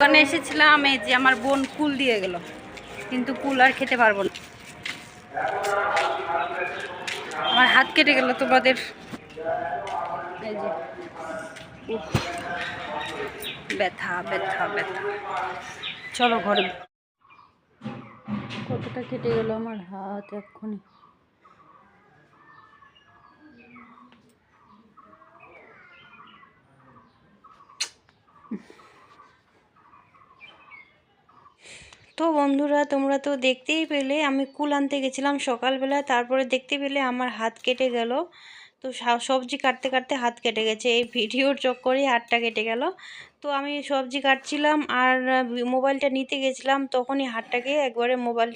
ওখানে এসেছিলাম, এই যে আমার বোন কুল দিয়ে গেল। কিন্তু কুল আর খেতে পারব না। আমার হাত কেটে গেল তোমাদের। এই যে। ব্যথা ব্যথা ব্যথা। চলো ঘরে। কতটা কেটে গেল আমার হাত এক্ষুনি। তো বন্ধুরা, তোমরা তো দেখতেই পেলে, আমি কুল আনতে গেছিলাম সকালবেলা তারপরে দেখতে পেলে আমার হাত কেটে গেল। তো সবজি কাটতে কাটতে হাত কেটে গেছে, এই ভিডিওর চক্করেই হাতটা কেটে গেল। তো আমি সবজি কাটছিলাম আর মোবাইলটা নিতে গেছিলাম, তখনই হাতটাকে একবারে মোবাইল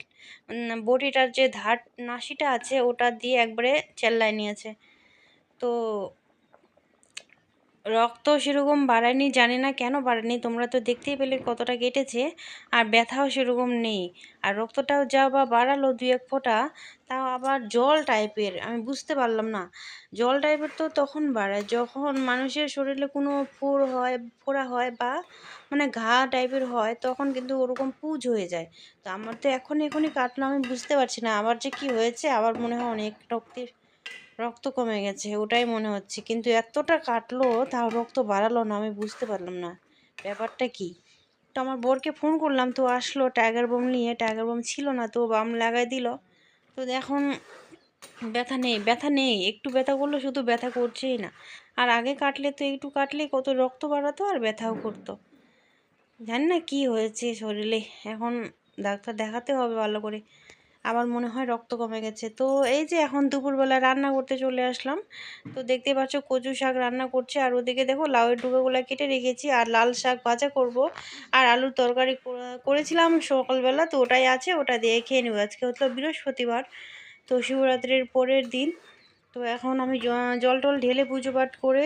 বটিটার যে ধার, নাসিটা আছে, ওটা দিয়ে একবারে চেল্লায় নিয়েছে। তো রক্ত সেরকম বাড়ায়নি, জানি না কেন বাড়ায়নি, তোমরা তো দেখতেই পেলে কতটা কেটেছে, আর ব্যথাও সেরকম নেই। আর রক্তটাও যা বা বাড়ালো দু এক ফোঁটা, তাও আবার জল টাইপের, আমি বুঝতে পারলাম না। জল টাইপের তো তখন বাড়ায়, যখন মানুষের শরীরে কোনো ফোর হয়, ফোড়া হয় বা মানে ঘা টাইপের হয়, তখন কিন্তু ওরকম পুজ হয়ে যায়। তো আমার তো এখন এখনই কাটলো, আমি বুঝতে পারছি না, আবার যে কি হয়েছে, আবার মনে হয় অনেক রক্তের রক্ত কমে গেছে, ওটাই মনে হচ্ছে। কিন্তু এতটা কাটলো, তাও রক্ত বাড়ালো না, আমি বুঝতে পারলাম না। ব্যাপারটা কি? তো আমার বোরকে ফোন করলাম, তো আসলো টাইগার বোম নিয়ে। টাইগার বোম ছিল না, তো বাম লাগাই দিল। তো এখন ব্যথা নেই ব্যথা নেই। একটু ব্যথা করল, শুধু ব্যথা করছেই না। আর আগে কাটলে তো একটু কাটলে কত রক্ত বাড়াতো আর ব্যথাও করতো। জানি না কি হয়েছে শরীরে। এখন ডাক্তার দেখাতে হবে ভালো করে। আবার মনে হয় রক্ত কমে গেছে। তো এই যে এখন দুপুরবেলা রান্না করতে চলে আসলাম। তো দেখতে পাচ্ছ কচু শাক রান্না করছে। আর ওদিকে দেখো লাউয়ের ডুকাগুলো কেটে রেখেছি। আর লাল শাক ভাজা করব। আর আলুর তরকারি করেছিলাম সকালবেলা। তো ওটাই আছে। ওটা দিয়ে খেয়ে নেব। আজকে হতো বৃহস্পতিবার। তো শিবরাত্রির পরের দিন। তো এখন আমি জল টল ঢেলে পুজো পাঠ করে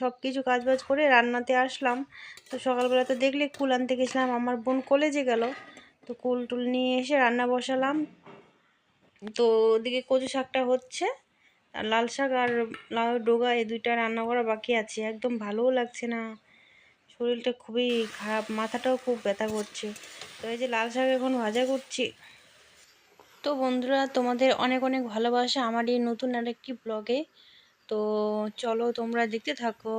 সব কিছু কাজবাজ করে রান্নাতে আসলাম। তো সকালবেলা তো দেখলে কুল আনতে গেছিলাম। আমার বোন কলেজে গেল। তো কুল টুল নিয়ে এসে রান্না বসালাম। তো ওদিকে কচু শাকটা হচ্ছে, আর লাল শাক আর লাউ, ডোগা এই দুইটা রান্না করা বাকি আছে। একদম ভালোও লাগছে না। শরীরটা খুবই খারাপ, মাথাটাও খুব ব্যথা করছে। তো এই যে লাল শাক এখন ভাজা করছি। তো বন্ধুরা, তোমাদের অনেক অনেক ভালোবাসা আমার এই নতুন আরেকটি ব্লগে তো চলো তোমরা দেখতে থাকো।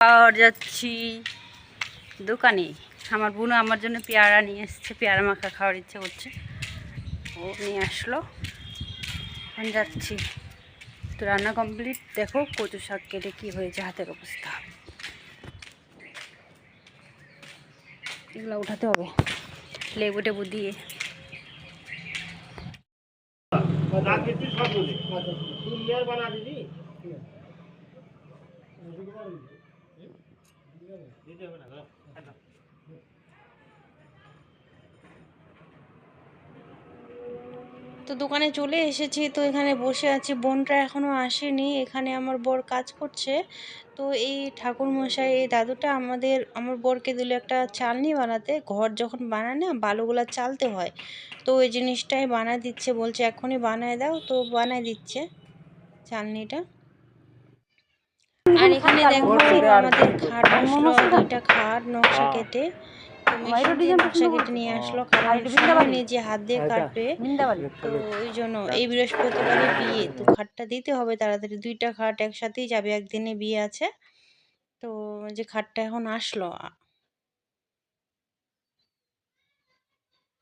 আর যাচ্ছি দোকানে। আমার বোনও আমার জন্য পেয়ারা নিয়ে এসছে, পেয়ারা মাখা খাওয়ার ইচ্ছে করছে। ও নিয়ে আসলো। এখন যাচ্ছি। তো রান্না কমপ্লিট দেখো কচু শাক কেটে কী হয়েছে হাতের অবস্থা। এগুলো উঠাতে হবে। লেবু টেবু দিয়ে। তো দোকানে চলে এসেছি তো এখানে বসে আছি। বোনটা এখনও আসেনি এখানে আমার বর কাজ করছে। তো এই ঠাকুর মশাই এই দাদুটা আমাদের আমার বরকে দিল একটা চালনি বানাতে। ঘর যখন বানায় না বালুগুলা চালতে হয়। তো ওই জিনিসটাই বানায় দিচ্ছে বলছে এখনই বানায় দাও। তো বানায় দিচ্ছে চালনিটা। আর এখানে দেখো আমাদের খাট আসলো দুইটা খাট নকশা কেটে। তো মেশিন কেটে নিয়ে আসলো কারণ সময় হাত দিয়ে কাটবে। তো ওই জন্য এই বৃহস্পতিবারে বিয়ে তো খাটটা দিতে হবে তাড়াতাড়ি। দুইটা খাট একসাথেই যাবে একদিনে বিয়ে আছে। তো যে খাটটা এখন আসলো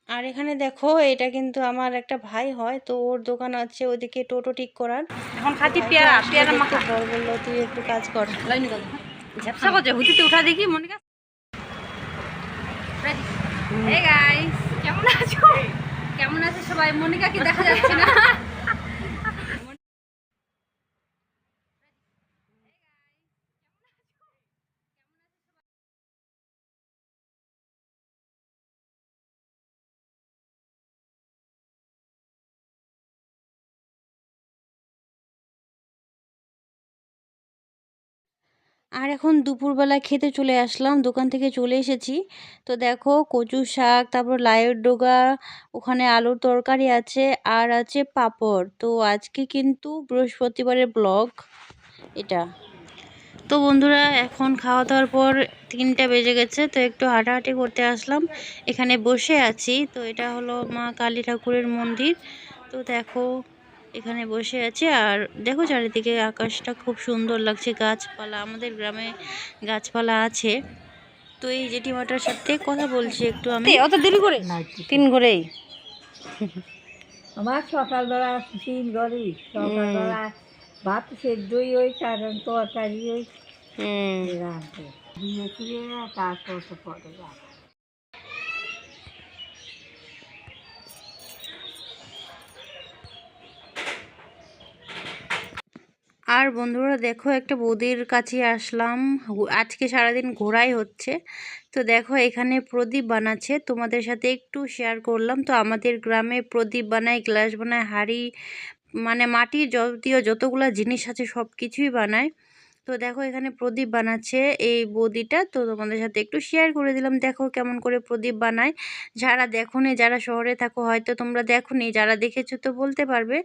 আর এখানে দেখো এটা কিন্তু আমার একটা ভাই হয় তো ওর দোকান আছে ওদিকে টোটো ঠিক করার। এখন খাচ্ছি পেয়ারা পেয়ারা মাখা। বলল তুই একটু কাজ কর। ঝাপসা করছে হুতিতে উঠা দেখি মনিকা হে গাইস কেমন আছো কেমন আছে সবাই মনিকা কি দেখা যাচ্ছে না। আর এখন দুপুরবেলা খেতে চলে আসলাম, দোকান থেকে চলে এসেছি। তো দেখো কচু শাক, তারপর লাউয়ের ডোগা, ওখানে আলুর তরকারি আছে আর আছে পাপড়। তো আজকে কিন্তু বৃহস্পতিবারের ব্লগ এটা। তো বন্ধুরা এখন খাওয়া দাওয়ার পর তিনটা বেজে গেছে, তো একটু হাঁটাহাঁটি করতে আসলাম। এখানে বসে আছি, তো এটা হলো মা কালী ঠাকুরের মন্দির। তো দেখো এখানে বসে আছে। আর দেখো চারিদিকে আকাশটা খুব সুন্দর লাগছে। গাছপালা আমাদের গ্রামে গাছপালা আছে। তো এই জেঠিমাটার সাথে কথা বলছি একটু আমি। অত দেরি করে? তিন করেই আমার সকালবেলা তিন ঘরে সকালবেলা ভাত সেদ্ধই ওই কারণ তরকারি ওই। দিয়ে তারপর তো পরে আর বন্ধুরা দেখো একটা বৌদির কাছে আসলাম। আজকে সারাদিন ঘোরাই হচ্ছে। তো দেখো এখানে প্রদীপ বানাচ্ছে। তোমাদের সাথে একটু শেয়ার করলাম। তো আমাদের গ্রামে প্রদীপ বানায় গ্লাস বানায়, হাড়ি মানে মাটির যাবতীয় যতগুলো জিনিস আছে সব কিছুই বানায়। তো দেখো এখানে প্রদীপ বানাচ্ছে এই বৌদিটা। তো তোমাদের সাথে একটু শেয়ার করে দিলাম। দেখো কেমন করে প্রদীপ বানায়। যারা দেখোনি যারা শহরে থাকো, হয়তো তোমরা দেখোনি যারা দেখেছ তো বলতে পারবে।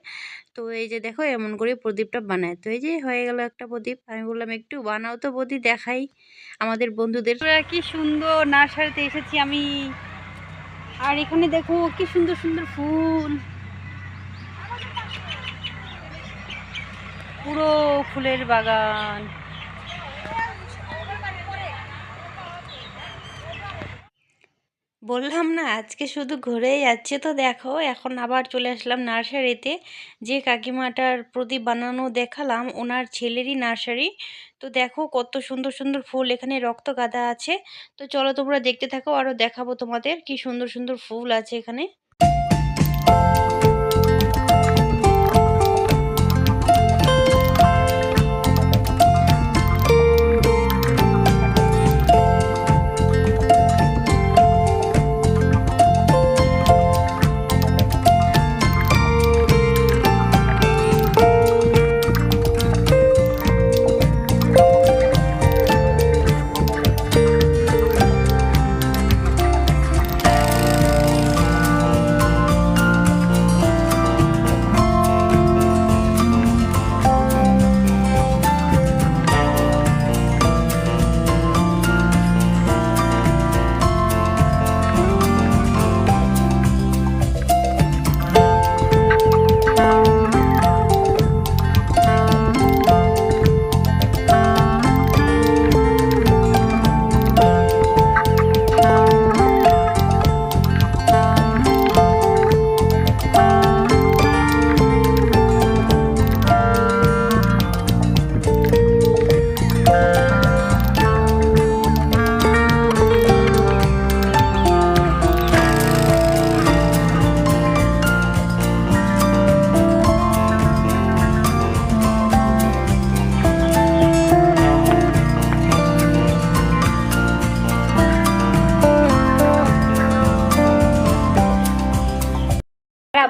তো এই যে দেখো এমন করে প্রদীপটা বানায়। তো এই যে হয়ে গেল একটা প্রদীপ। আমি বললাম, একটু বানাও তো প্রদীপ দেখাই আমাদের বন্ধুদের। কি সুন্দর নার্সারিতে এসেছি আমি। আর এখানে দেখো কি সুন্দর সুন্দর ফুল। পুরো ফুলের বাগান। বললাম না, আজকে শুধু ঘুরেই যাচ্ছে। তো দেখো, এখন আবার চলে আসলাম নার্সারিতে। যে কাকিমাটার প্রদীপ বানানো দেখালাম, ওনার ছেলেরই নার্সারি। তো দেখো, কত সুন্দর সুন্দর ফুল, এখানে রক্ত গাঁদা আছে। তো চলো তোমরা দেখতে থাকো আরও দেখাবো তোমাদের কি সুন্দর সুন্দর ফুল আছে এখানে।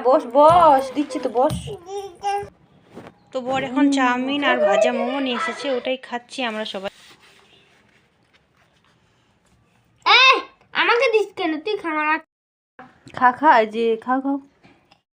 বস বস দিচ্ছি তো বস। তো বর এখন চাউমিন আর ভাজা মোমো নিয়ে এসেছে ওটাই খাচ্ছি আমরা সবাই। আমাকে দিস কেন? তুই খাওয়া খা খা যে খাও খাও